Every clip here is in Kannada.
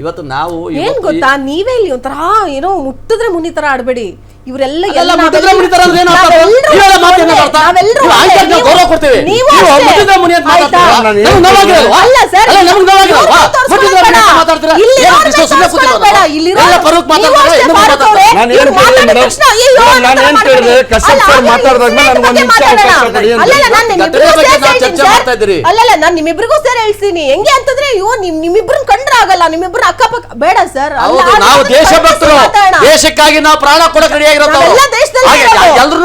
ಇವತ್ತು ನಾವು ಏನ್ ಗೊತ್ತಾ? ನೀವೇ ಇಲ್ಲಿ ಒಂಥರ ಏನೋ ಮುಟ್ಟಿದ್ರೆ ಮುನಿ ತರ ಆಡ್ಬೇಡಿ. ಇವರೆಲ್ಲ. ಅಲ್ಲಲ್ಲ, ನಾನು ನಿಮ್ಮಿಬ್ರಿಗೂ ಸೇರಿ. ಹೇಳ್ತೀನಿ. ಹೆಂಗೆ ಅಂತಂದ್ರೆ ಅಯ್ಯೋ ನಿಮ್ ನಿಮ್ಮಿಬ್ರನ್ನ ಆಗಲ್ಲ ನಿಮ್ಮಿಬ್ರು ಅಕ್ಕಪಕ್ಕ ಬೇಡ ಸರ್. ಅಲ್ಲ, ಹೌದು ನಾವು ದೇಶಭಕ್ತರು. ಮಾತಾಡೋಣ. ದೇಶಕ್ಕಾಗಿ ನಾವು ಪ್ರಾಣ ಕೊಡಕ್ ರೆಡಿ ಆಗಿರೋದು ನಾವೆಲ್ಲ ದೇಶದಲ್ಲಿ. ಎಲ್ರು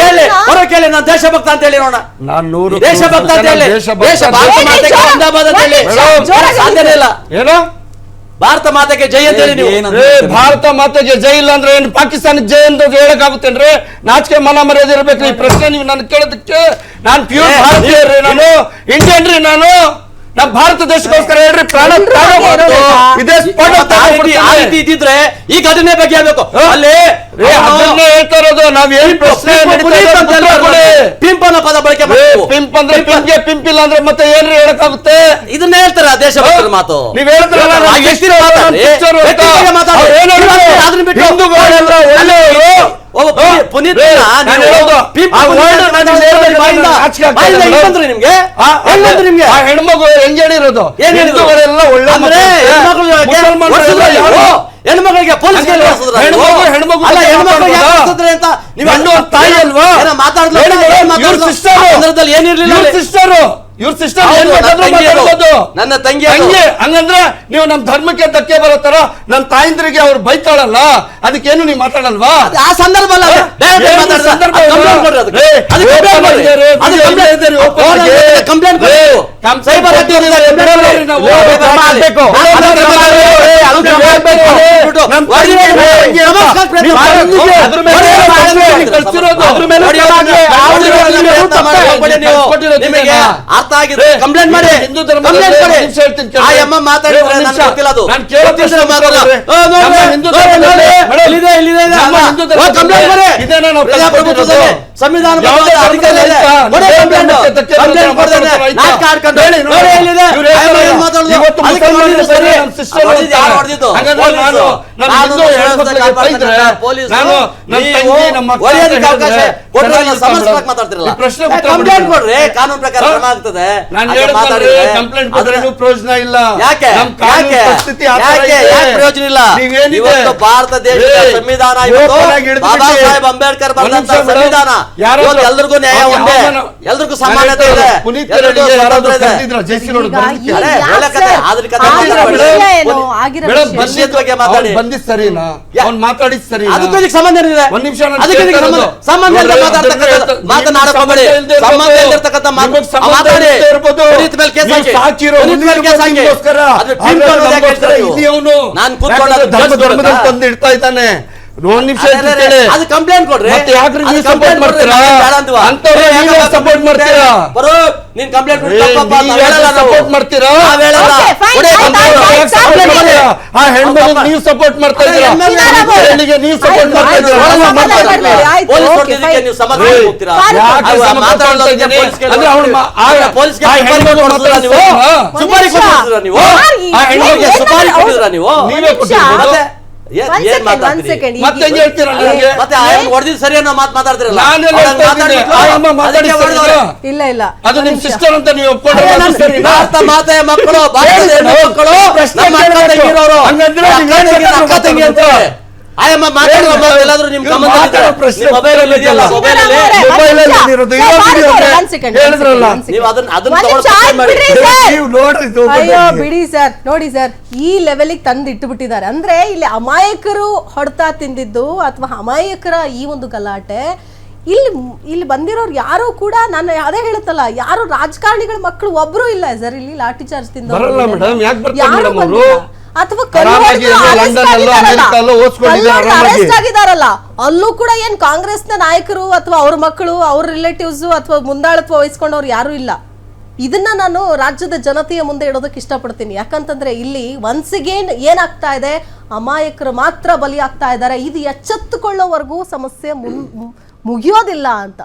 ಹೇಳಿ ನಿಮ್ನ- ಕೇಳಿ ನಾನು ದೇಶಭಕ್ತ ಅಂತ ಹೇಳಿ ನೋಡ ನಾನ್ ನೂರು ದೇಶಭಕ್ತ ಅಂತ ಹೇಳಿ. ದೇಶಭಕ್ತ ದೇಶ ಭಾರತ ಹೇಳಿ. ಮಾತೆಗೆ ಜೋರ- ಜಿಂದಾಬಾದ್ ಅಂತ ಹೇಳಿ. ಜೋರಾಗಿ ಸಾಧ್ಯನೇ ಇಲ್ಲ. ಏನು? ಭಾರತ ಮಾತೆಗೆ ಜೈ ಅಂತ ಹೇಳಿ ನೀವು. ಏ ಭಾರತ ಮಾತೆಗೆ ಜೈ ಇಲ್ಲ ಅಂದ್ರೆ ಏನು? ಪಾಕಿಸ್ತಾನ ಜೈ ಅಂತ ಹೇಳಕ್ಕಾಗುತ್ತೇನ್ರಿ? ನಾಚಿಕೆ ಮನ ಮರ್ಯಾದೆ ಇರ್ಬೇಕ್ರಿ ಈ ಪ್ರಶ್ನೆ ನೀವು ನನ್ ಕೇಳೋದಕ್ಕೆ ನಾನು ಪ್ಯೂರ್ ಭಾರತೀಯ ನಾನು. ಇಂಡಿಯನ್ ರೀ ನಾನು. ನಮ್ಮ ಭಾರತ ದೇಶಕ್ಕೋಸ್ಕರ ಹೇಳ್ರಿ ಪ್ರಾಣ ಆ ರೀತಿ ಇದ್ದಿದ್ರೆ ಈ ಘಟನೆ ಬಗ್ಗೆ ಹೇಳ್ಬೇಕು ಅಲ್ಲಿ ಏ, ಅದನ್ನೇ ಹೇಳ್ತಾ ಇರೋದು. ನಾವ್ ಏನ್ ಪ್ರಶ್ನೆ. ಪಿಂಪನ ಪದ ಬಳಕೆ. ಪಿಂಪ್ ಅಂದ್ರೆ ಪಿಂಪ್ಗೆ ಪಿಂಪ್ ಇಲ್ಲ ಅಂದ್ರೆ ಮತ್ತೆ ಏನ್ ಹೇಳಕ್ಕಾಗುತ್ತೆ? ಇದನ್ನ ಹೇಳ್ತಾರ ಆ ದೇಶಭಕ್ತರ ಮಾತು. ನೀವ್ ಹೇಳ್ತಾರಲ್ಲ ಅದನ್ನ ಬಿಟ್ಟು ಒಳ್ಳೆಯವರು. ಪುನೀತ್ ಪಿಂಪ್ ಆ ಪುನೀತ್ word ನಾನು ಅಂತ ಹೇಳ್ಬೇಕು, ಬಾಯಿಂದ- ನಾನು ನಾಚಿಕೆ ನಿಮ್ಗೆ ಆ ಹೆಣ್ಮಗು ಹೆಂಗ್ ಹೇಳಿರೋದು ಏನ್ ಹೇಳಿದ್ರು? ಹಿಂದೂಗಳೆಲ್ಲ ಒಳ್ಳೆ? ಹೆಣ್ಮಕ್ಳಿಗೆ ಪೊಲೀಸ್ ಹೆಣ್ಮಗು ಹೆಣ್ಮಗು ಅಲ್ಲ ಹೆಣ್ಮಕ್ಳಿಗೆ ಅಂತ ನೀವು ಅಣ್ಣ ತಾಯಿ ಅಲ್ವಾ? ಏನೋ ಮಾತಾಡ್ಲೋ ಹೇಳಿ ಮೇಡಮ್, ಏನ್ ಇವ್ರ ಮಾತಾಡ್ಲೋ? sister. ಆ ಏನಿರ್ಲಿಲ್ಲ ಸಿಸ್ಟರ್ ಇವ್ರ ಸಿಸ್ಟರ್ ಏನ್ ನನ್ನ ತಂಗಿ. ಮಾತಾಡ್ಬೋದು ನನ್ನ. ಹಂಗೆ ಹಂಗಂದ್ರೆ ನೀವು ನಮ್ ಧರ್ಮಕ್ಕೆ ಧಕ್ಕೆ ಬರೋ ತರ ನಮ್ ತಾಯಿಂದ್ರಿಗೆ ಅವ್ರು ಬೈತಾಳಲ್ಲ ಅದಕ್ಕೇನು ನೀವು ಮಾತಾಡಲ್ವಾ? ಆ ಸಂದರ್ಭ ಅಲ್ಲ ಕಂಪ್ಲೇಂಟ್ ಅದ್ರ ಮೇಲೆ ನಿಮಗೆ. ಅರ್ಥ ಆಗಿದೆ ಕಂಪ್ಲೇಂಟ್ ಮಾಡಿ. ಹಿಂದೂ ಧರ್ಮ. ಆ ಅಮ್ಮ ಮಾತಾಡಿದ್ರೆ ನನಗೆ ಗೊತ್ತಿಲ್ಲ ಅದು. ನಾನು ಕೇಳೋ ಗೊತ್ತಿದ್ರೆ ಪ್ರಶ್ನೆ ಮಾತಾಡಲ್ಲ. ಹಿಂದೂ ಮೇಡಮ್, ಇಲ್ಲಿದೆ, ಕಂಪ್ಲೇಂಟ್ ಮಾಡಿ. ಪ್ರಜಾಪ್ರಭುತ್ವದಲ್ಲಿ. ಸಂವಿಧಾನ. ಕಂಪ್ಲೇಂಟ್. ಕೊಡ್ರಿ. ಕಾನೂನು ಪ್ರಕಾರ? ಕ್ರಮ ಆಗ್ತದೆ. ಕಂಪ್ಲೇಂಟ್ ಪ್ರಯೋಜನ ಇಲ್ಲ. ಯಾಕೆ? ಯಾಕೆ? ಯಾಕೆ? ಪ್ರಯೋಜನ ಇಲ್ಲ? ಇವತ್ತು ಭಾರತ ದೇಶದ ಸಂವಿಧಾನ ಇವತ್ತು ಬಾಬಾ ಸಾಹೇಬ್ ಅಂಬೇಡ್ಕರ್ ಬರೆದಂತ ಸಂವಿಧಾನ. ಎಲ್ರಿಗೂ ನ್ಯಾಯ ಒಂದೇ. ಎಲ್ರಿಗೂ ನಾನು ಸಮಾನತೆ ಇದೆ. ಸರ್? ಮಾತಾಡಿ. ಬಂದಿದ್ ಸರಿನಾ? ಅವ್ನು ಮಾತಾಡಿದ್ ಸರಿನಾ? ಅದಕ್ಕೂ ಇದಕ್ಕೆ ಸಂಬಂಧ ಏನಿದೆ? ಒಂದ್ ನಿಮಿಷ ಸಂಬಂಧ ಇಲ್ಲದೆ ಮಾತಾಡ್ತಕ್ಕಂಥ ಸಂಬಂಧ ಇರ್ಬೋದು. ಮಾತಾಡಿ. ಮೇಲೆ ಕೇಸ್ ಹಾಕಿ. ಸಾಕಿರೋ ಮೇಲೆ ಕೇಸ್ ಹಾಕಿ. ನಾನ್ ಕೂತ್ಕೊಂಡು? ಧರ್ಮದಲ್ಲಿ ತಂದು ಇಡ್ತಾ ಇದ್ದಾನೆ. ಒಂದ್ ನಿಮಿಷ ಅದು ಕಂಪ್ಲೇಂಟ್ ಕೊಡ್ರಿ. ಮತ್ತೆ ಯಾಕ್ರಿ ನೀವು ಸಪೋರ್ಟ್ ಮಾಡ್ತೀರಾ? ಅಂಥವ್ರಿಗೆ ನೀವು ಸಪೋರ್ಟ್ ಮಾಡ್ತೀರಾ? ಬರೋ ನೀನ್ ಕಂಪ್ಲೇಂಟ್ support ಮಾಡ್ತೀರಾ? ಆ ಹೆಣ್ಮಗು ನೀವು ಸಪೋರ್ಟ್ ಮಾಡ್ತಾ ಇದ್ದೀರಾ? ಹೆಣ್ಣಿಗೆ ನೀವು ಸಪೋರ್ಟ್ ಮಾಡ್ತಾ ಇದ್ದೀರಾ? ಸುಪಾರಿ ಕೊಟ್ಟಿದ್ದೀರಾ ನೀವು? ನೀವೇ? ಕೊಟ್ಟಿದ್ದೀರಾ? ಇಲ್ಲ ಇಲ್ಲ. ಅದು ನಿಮ್. ಸಿಸ್ಟರ್ ಅಂತ ನೀವು ಭಾರತ ಮಾತೆಯ ಮಕ್ಕಳು ಮಕ್ಕಳು ಪ್ರಶ್ನೆ ಅಂತ. ಆಯಮ್ಮ ಮಾತಾಡುವ ಎಲ್ಲಾದ್ರೂ ನಿಮ್ ಪ್ರಶ್ನೆ ಮೊಬೈಲ್ ಅಲ್ಲಿ ಇದೆಯಲ್ಲ ಮೊಬೈಲ್ ಅಲ್ಲಿ ಹೇಳಿದ್ರಲ್ಲ. ನೀವು ಅದನ್ನ ಅದನ್ನ. ನೀವು ನೋಡ್ರಿ ಇದು ಅಯ್ಯೋ. ಬಿಡಿ ಸರ್ ನೋಡಿ ಸರ್ ಈ ಲೆವೆಲಿಗೆ ತಂದು ಇಟ್ಟುಬಿಟ್ಟಿದ್ದಾರೆ ಅಂದ್ರೆ ಇಲ್ಲಿ ಅಮಾಯಕರು ಹೊಡ್ತಾ ತಿಂದಿದ್ದು ಅಥವಾ ಅಮಾಯಕರ ಈ ಒಂದು ಗಲಾಟೆ ಇಲ್ಲಿ ಇಲ್ಲಿ ಬಂದಿರೋರು ಯಾರು ಕೂಡ ನಾನು ಅದೇ ಹೇಳುತ್ತಲ್ಲ ಯಾರು ರಾಜಕಾರಣಿಗಳ ಮಕ್ಕಳು ಒಬ್ರು ಇಲ್ಲ ಸರ್ ಇಲ್ಲಿ ಲಾಠಿ ಚಾರ್ಜ್ ತಿಂದ ಬರಲ್ಲ madam, ಯಾಕ್ ಬರ್ತಾರೆ madam ಅವ್ರು? ಅಥವಾ ಆಗಿದಾರಲ್ಲ ಅಲ್ಲೂ ಕೂಡ ಏನ್ ಕಾಂಗ್ರೆಸ್ನ ನಾಯಕರು ಅಥವಾ ಅವ್ರ ಮಕ್ಕಳು ಅವ್ರ ರಿಲೇಟಿವ್ಸ್ ಅಥವಾ ಮುಂದಾಳತ್ವ ವಹಿಸ್ಕೊಂಡವ್ರು ಯಾರು ಇಲ್ಲ. ಇದನ್ನ ನಾನು ರಾಜ್ಯದ ಜನತೆಯ ಮುಂದೆ ಇಡೋದಕ್ಕೆ ಇಷ್ಟಪಡ್ತೀನಿ. ಯಾಕಂತಂದ್ರೆ ಇಲ್ಲಿ ಒನ್ಸ್ ಅಗೇನ್ ಏನಾಗ್ತಾ ಇದೆ? ಅಮಾಯಕರು ಮಾತ್ರ ಬಲಿಯಾಗ್ತಾ ಇದ್ದಾರೆ. ಇದು ಎಚ್ಚೆತ್ತುಕೊಳ್ಳೋವರೆಗೂ ಸಮಸ್ಯೆ ಮುಗಿಯೋದಿಲ್ಲ ಅಂತ.